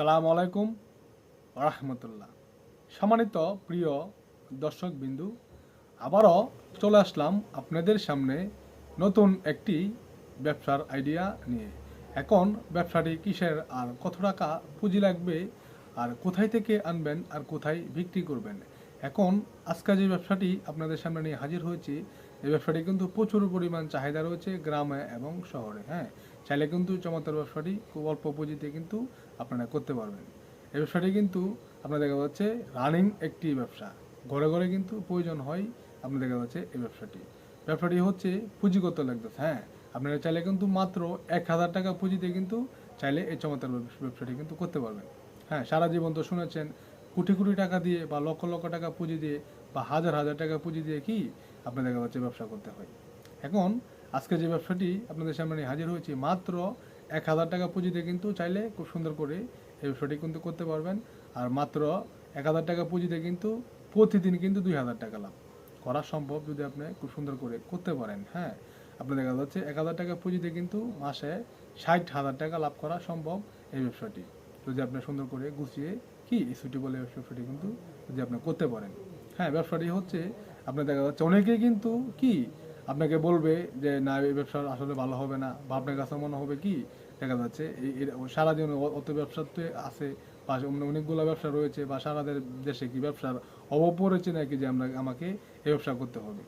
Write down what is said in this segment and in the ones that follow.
আসসালামু আলাইকুম রহমতুল্লাহ। সম্মানিত প্রিয় দর্শক বিন্দু আবারও চলে আসলাম আপনাদের সামনে নতুন একটি ব্যবসার আইডিয়া নিয়ে। এখন ব্যবসাটি কিসের আর কত টাকা পুঁজি লাগবে, আর কোথায় থেকে আনবেন, আর কোথায় বিক্রি করবেন? এখন আজকে যে ব্যবসাটি আপনাদের সামনে নিয়ে হাজির হয়েছি, এই ব্যবসাটি কিন্তু প্রচুর পরিমাণ চাহিদা রয়েছে গ্রামে এবং শহরে হ্যাঁ। চাইলে কিন্তু চমৎকার ব্যবসাটি খুব অল্প পুঁজিতে কিন্তু আপনারা করতে পারবেন। এই ব্যবসাটি কিন্তু আপনার দেখা যাচ্ছে রানিং একটি ব্যবসা। ঘরে ঘরে কিন্তু প্রয়োজন হয় আপনার দেখা যাচ্ছে এই ব্যবসাটি। ব্যবসাটি হচ্ছে পুঁজিগত লাগতেছে হ্যাঁ? আপনারা চাইলে কিন্তু মাত্র এক হাজার টাকা পুঁজিতে কিন্তু চাইলে এই চমৎকার ব্যবস- ব্যবসাটি কিন্তু করতে পারবেন। হ্যাঁ সারা জীবন তো শুনেছেন, কোটি কোটি টাকা দিয়ে বা লক্ষ লক্ষ টাকা পুঁজি দিয়ে বা হাজার হাজার টাকা পুঁজি দিয়ে কি আপনার দেখা যাচ্ছে ব্যবসা করতে হয়। এখন আজকে যে ব্যবসাটি আপনাদের সামনে হাজির হয়েছে, মাত্র এক হাজার টাকা পুঁজিতে কিন্তু চাইলে খুব সুন্দর করে এই ব্যবসাটি কিন্তু করতে পারবেন। আর মাত্র এক হাজার টাকা পুঁজিতে কিন্তু প্রতিদিন কিন্তু দুই হাজার টাকা লাভ করা সম্ভব যদি আপনি খুব সুন্দর করে করতে পারেন হ্যাঁ। আপনি দেখা যাচ্ছে এক হাজার টাকা পুঁজিতে কিন্তু মাসে ষাট হাজার টাকা লাভ করা সম্ভব এই ব্যবসাটি। যদি আপনি সুন্দর করে গুছিয়ে কি ইস্যুটি বলে এই ব্যবসাটি কিন্তু যদি আপনি করতে পারেন হ্যাঁ। ব্যবসাটি হচ্ছে, আপনার দেখা যাচ্ছে অনেকেই কিন্তু কি আপনাকে বলবে যে, না, এই ব্যবসা আসলে ভালো হবে না। বা আপনার কাছে মনে হবে কি? দেখা যাচ্ছে, এই সারাদিন অত ব্যবসা তো আছে, বা অনেকগুলো ব্যবসা রয়েছে, বা সারা দে- দেশে কি ব্যবসার অভাব পড়েছে নাকি যে, আমরা, আমাকে এই ব্যবসা করতে হবে?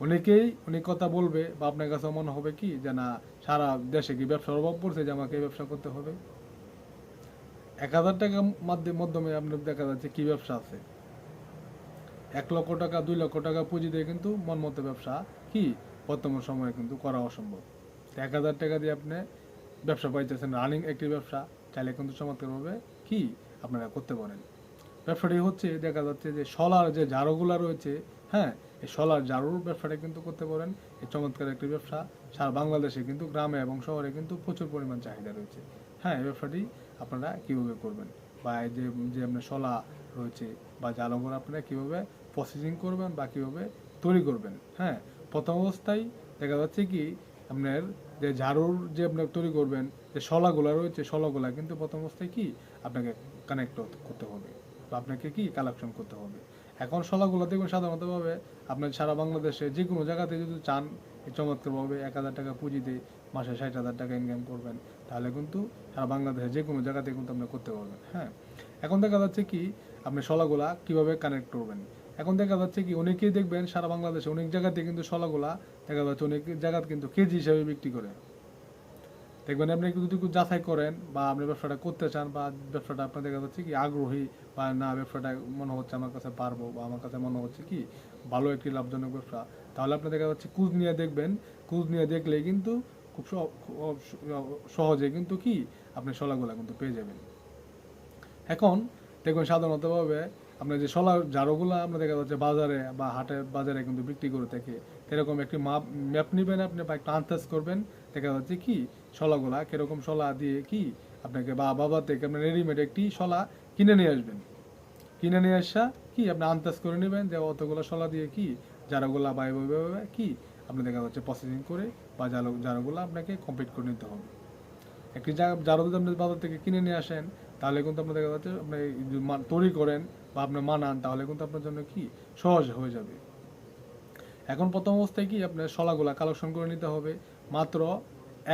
অনেকেই অনেক কথা বলবে, বা আপনার কাছে মনে হবে কি? যে, না, সারা দেশে কি ব্যবসার অভাব পড়ছে যে, আমাকে এই ব্যবসা করতে হবে? এক হাজার টাকার মাধ্যমে আপনার দেখা যাচ্ছে কি ব্যবসা আছে। এক লক্ষ টাকা, দুই লক্ষ টাকা পুঁজি দিয়ে কিন্তু মন মতো ব্যবসা কি বর্তমান সময়ে কিন্তু করা অসম্ভব। এক হাজার টাকা দিয়ে আপনি ব্যবসা পাইতেছেন রানিং একটি ব্যবসা, চাইলে কিন্তু চমৎকারভাবে কি আপনারা করতে পারেন। ব্যবসাটি হচ্ছে দেখা যাচ্ছে যে সলার যে ঝাড়ুগুলা রয়েছে হ্যাঁ এই সলার ঝাড়ুর ব্যবসাটা কিন্তু করতে পারেন। এই চমৎকার একটি ব্যবসা, সারা বাংলাদেশে কিন্তু গ্রামে এবং শহরে কিন্তু প্রচুর পরিমাণ চাহিদা রয়েছে। হ্যাঁ এই ব্যবসাটি আপনারা কীভাবে করবেন? বা এই যে যে আপনার শলা রয়েছে বা জালগুলো আপনারা কীভাবে প্রসেসিং করবেন বা কীভাবে তৈরি করবেন। হ্যাঁ প্রথম অবস্থায় দেখা যাচ্ছে কি, আপনার যে ঝাড়ুর যে আপনার তৈরি করবেন, যে শলাগুলো রয়েছে, শলাগুলা কিন্তু প্রথম অবস্থায় কি, আপনাকে কানেক্ট করতে হবে বা আপনাকে কি কালেকশন করতে হবে। এখন শলাগুলো দেখবেন সাধারণতভাবে আপনার সারা বাংলাদেশে যে কোনো জায়গাতে যদি চান চমৎকারভাবে এক হাজার টাকা পুঁজিতে মাসে ষাট হাজার টাকা ইনকাম করবেন, তাহলে কিন্তু সারা বাংলাদেশে যে কোনো জায়গাতে কিন্তু আপনি করতে পারবেন। হ্যাঁ এখন দেখা যাচ্ছে কি, আপনি শলাগুলা কীভাবে কানেক্ট করবেন? এখন দেখা যাচ্ছে কি, অনেকেই দেখবেন সারা বাংলাদেশে অনেক জায়গাতে কিন্তু শলাগুলা দেখা যাচ্ছে অনেক জায়গাতে কিন্তু কেজি হিসাবে বিক্রি করে। দেখবেন আপনি যদি যাচাই করেন বা আপনি ব্যবসাটা করতে চান বা ব্যবসাটা আপনার দেখা যাচ্ছে কি আগ্রহী বা না ব্যবসাটা মনে হচ্ছে আমার কাছে পারব বা আমার কাছে মনে হচ্ছে কি ভালো একটি লাভজনক ব্যবসা, তাহলে আপনি দেখা যাচ্ছে কুজ নিয়ে দেখবেন। কুজ নিয়ে দেখলে কিন্তু খুব সহজে কিন্তু কি আপনি শলাগুলা কিন্তু পেয়ে যাবেন। এখন দেখবেন সাধারণতভাবে আপনার যে শলা ঝাড়ুগুলো আমরা দেখা যাচ্ছে বাজারে বা হাটে বাজারে কিন্তু বিক্রি করে থাকে, এরকম একটি মাপ, ম্যাপ নেবেন আপনি বা একটা আন্দাজ করবেন, দেখা যাচ্ছে কি শলাগুলা কীরকম শলা দিয়ে কি আপনাকে বা বাজার থেকে আপনি রেডিমেড একটি শলা কিনে নিয়ে আসবেন। কিনে নিয়ে আসা কি আপনি আন্দাজ করে নেবেন যে অতগুলো শলা দিয়ে কি যারাগুলা বা এভাবে কি আপনি দেখা যাচ্ছে প্রসেসিং করে বা জালো যারাগুলো আপনাকে কমপ্লিট করে নিতে হবে। একটি যারা যদি আপনি বাজার থেকে কিনে নিয়ে আসেন, তাহলে কিন্তু আপনার দেখা যাচ্ছে আপনি তৈরি করেন বা আপনি মানান, তাহলে কিন্তু আপনার জন্য কি? সহজ হয়ে যাবে। এখন প্রথম অবস্থায় কি আপনার শলাগুলা কালেকশন করে নিতে হবে। মাত্র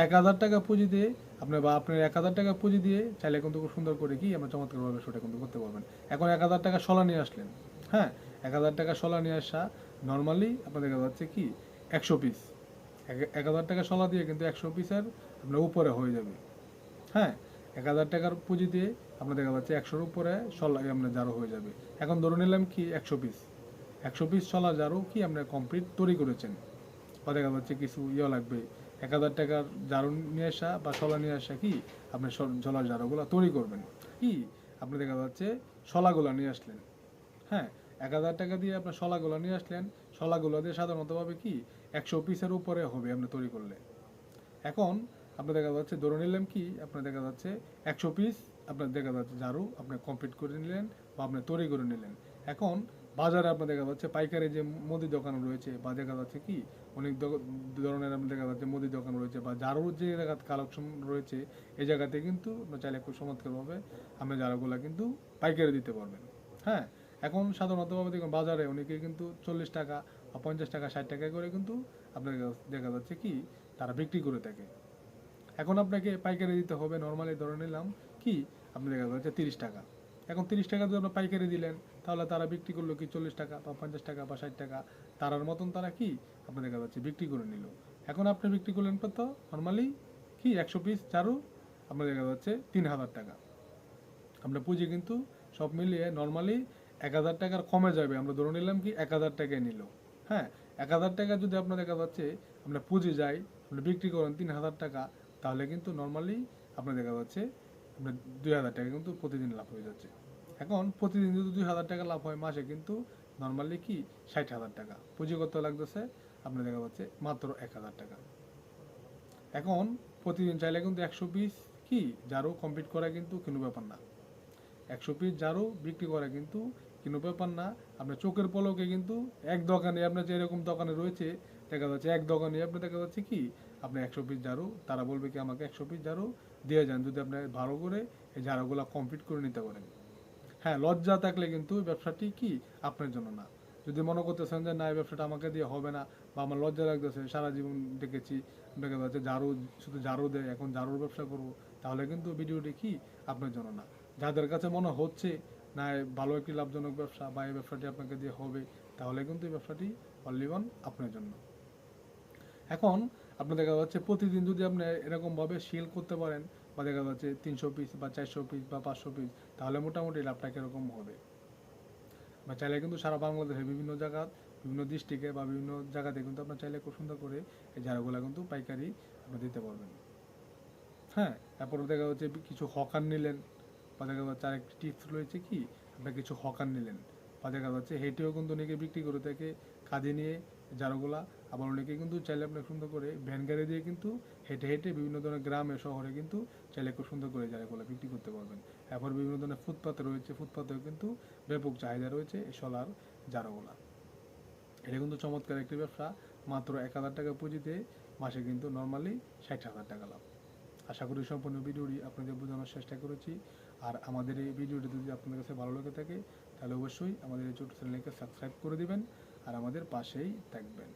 এক হাজার টাকা পুঁজি দিয়ে আপনি বা আপনার এক হাজার টাকা পুঁজি দিয়ে চাইলে কিন্তু খুব সুন্দর করে কি আমরা চমৎকারভাবে সেটা কিন্তু করতে পারবেন। এখন এক হাজার টাকা শলা নিয়ে আসলেন হ্যাঁ? এক হাজার টাকা শলা নিয়ে আসা নর্মালি আপনার দেখা যাচ্ছে কি? একশো পিস এক হাজার টাকা শলা দিয়ে কিন্তু একশো পিসের আপনার উপরে হয়ে যাবে। হ্যাঁ? এক হাজার টাকার পুঁজি দিয়ে আপনার দেখা যাচ্ছে একশোর উপরে শলা আপনার জারো হয়ে যাবে। এখন ধরে নিলাম কি একশো পিস একশো পিস সলা জারো কি আপনার কমপ্লিট তৈরি করেছেন। বা দেখা যাচ্ছে কিছু ইয়ে লাগবে। এক হাজার টাকার জারু নিয়ে আসা বা শলা নিয়ে আসা কি আপনি শলার জারোগুলো তৈরি করবেন। কি? আপনি দেখা যাচ্ছে শলাগুলো নিয়ে আসলেন। হ্যাঁ এক হাজার টাকা দিয়ে আপনার শলাগুলো নিয়ে আসলেন। শলাগুলো দিয়ে সাধারণতভাবে কি একশো পিসের উপরে হবে আপনি তৈরি করলে। এখন আপনার দেখা যাচ্ছে ধরে নিলাম কি আপনার দেখা যাচ্ছে একশো পিস আপনার দেখা যাচ্ছে ঝাড়ু আপনি কমপ্লিট করে নিলেন বা আপনি তৈরি করে নিলেন। এখন বাজারে আপনার দেখা যাচ্ছে পাইকারি যে মুদি দোকান রয়েছে বা দেখা যাচ্ছে কি অনেক ধরনের আপনার দেখা যাচ্ছে মুদি দোকান রয়েছে বা জারুর যে জায়গা কালেকশন রয়েছে, এই জায়গাতে কিন্তু চাইলে খুব চমৎকারভাবে আপনি জারুগুলা কিন্তু পাইকারি দিতে পারবেন। হ্যাঁ এখন সাধারণতভাবে দেখুন বাজারে অনেকে কিন্তু চল্লিশ টাকা বা পঞ্চাশ টাকা, ষাট টাকা করে কিন্তু আপনার দেখা যাচ্ছে কি তারা বিক্রি করে থাকে। এখন আপনাকে পাইকারি দিতে হবে, নর্মালি ধরে নিলাম কি? আপনি দেখা যাচ্ছে তিরিশ টাকা। এখন তিরিশ টাকা যদি আপনার পাইকারি দিলেন, তাহলে তারা বিক্রি করল কি চল্লিশ টাকা বা পঞ্চাশ টাকা বা ষাট টাকা। তারার মতন তারা কি? আপনি দেখা যাচ্ছে বিক্রি করে নিল। এখন আপনি বিক্রি করলেন কত? নর্মালি কি? একশো পিস চারু? আপনার দেখা যাচ্ছে তিন হাজার টাকা। আপনার পুঁজি কিন্তু সব মিলিয়ে নর্মালি এক হাজার টাকার কমে যাবে। আমরা ধরে নিলাম কি এক হাজার টাকায় নিল। হ্যাঁ এক হাজার টাকা যদি আপনার দেখা যাচ্ছে আপনার পুঁজি যায় আপনি বিক্রি করেন তিন হাজার টাকা, তাহলে কিন্তু নর্মালি আপনার দেখা যাচ্ছে আপনার দুই হাজার টাকা কিন্তু প্রতিদিন লাভ হয়ে যাচ্ছে। এখন প্রতিদিন যদি দুই হাজার টাকা লাভ হয় মাসে কিন্তু নর্মালি কি ষাট হাজার টাকা। পুঁজি লাগতেছে? আপনার দেখা যাচ্ছে মাত্র এক হাজার টাকা। এখন প্রতিদিন চাইলে কিন্তু একশো পিস কি যারও কমপ্লিট করা কিন্তু কোনো ব্যাপার না। একশো পিস জারু বিক্রি করা কিন্তু কোনো ব্যাপার না। আপনার চোখের পলকে কিন্তু এক দোকানে আপনার যেরকম দোকানে রয়েছে, দেখা যাচ্ছে এক দোকানে আপনি দেখা যাচ্ছে কি, আপনি একশো পিস জারু তারা বলবে কি আমাকে একশো পিস জারু দিয়ে যান, যদি আপনি ভালো করে এই জারুগুলো কমপ্লিট করে নিতে পারেন। হ্যাঁ লজ্জা থাকলে কিন্তু ব্যবসাটি কি আপনার জন্য না। যদি মনে করতেছেন যে, না, এই ব্যবসাটা আমাকে দিয়ে হবে না বা আমার লজ্জা লাগতেছে, সারা জীবন দেখেছি, দেখা যাচ্ছে ঝাড়ু, শুধু ঝাড়ু দেয়, এখন ঝাড়ুর ব্যবসা করব, তাহলে কিন্তু ভিডিওটি কি আপনার জন্য না। যাদের কাছে মনে হচ্ছে, না ভালো একটি লাভজনক ব্যবসা বা এই ব্যবসাটি আপনাকে দিয়ে হবে, তাহলে কিন্তু এই ব্যবসাটি অনলি ওয়ান আপনার জন্য। এখন আপনি দেখা যাচ্ছে প্রতিদিন যদি আপনি এরকমভাবে সেল করতে পারেন, বা দেখা যাচ্ছে তিনশো পিস বা চারশো পিস বা পাঁচশো পিস তাহলে মোটামুটি লাভটা কীরকম হবে? বা চাইলে কিন্তু সারা বাংলাদেশের বিভিন্ন জায়গা, বিভিন্ন ডিস্ট্রিক্টে বা বিভিন্ন জায়গাতে কিন্তু আপনার চাইলে খুব সুন্দর করে এই জারগুলো কিন্তু পাইকারি আপনি দিতে পারবেন। হ্যাঁ তারপরে দেখা যাচ্ছে কিছু হকার নিলেন, বা দেখা যাচ্ছে আরেকটি টিপস রয়েছে কি আপনার কিছু হকার নিলেন, বা দেখা যাচ্ছে হেঁটেও কিন্তু অনেকে বিক্রি করে থাকে কাঁধে নিয়ে জারগুলা আবার অনেকে কিন্তু চাইলে আপনি সুন্দর করে ভ্যান গাড়ি দিয়ে কিন্তু হেঁটে হেঁটে বিভিন্ন ধরনের গ্রামে, শহরে কিন্তু চাইলে খুব সুন্দর করে জারগুলা বিক্রি করতে পারবেন। এরপর বিভিন্ন ধরনের ফুটপাতে রয়েছে, ফুটপাতেও কিন্তু ব্যাপক চাহিদা রয়েছে এই সোলার জারগুলা। এটা কিন্তু চমৎকার একটি ব্যবসা, মাত্র এক হাজার টাকা পুঁজিতে মাসে কিন্তু নর্মালি ষাট হাজার টাকা লাভ। আশা করি সম্পূর্ণ ভিডিওটি আপনাদের বোঝানোর চেষ্টা করেছি। আর আমাদের এই ভিডিওটি যদি আপনাদের কাছে ভালো লেগে থাকে, তাহলে অবশ্যই আমাদের এই ছোটো চ্যানেলকে সাবস্ক্রাইব করে দিবেন আর আমাদের পাশেই থাকবেন।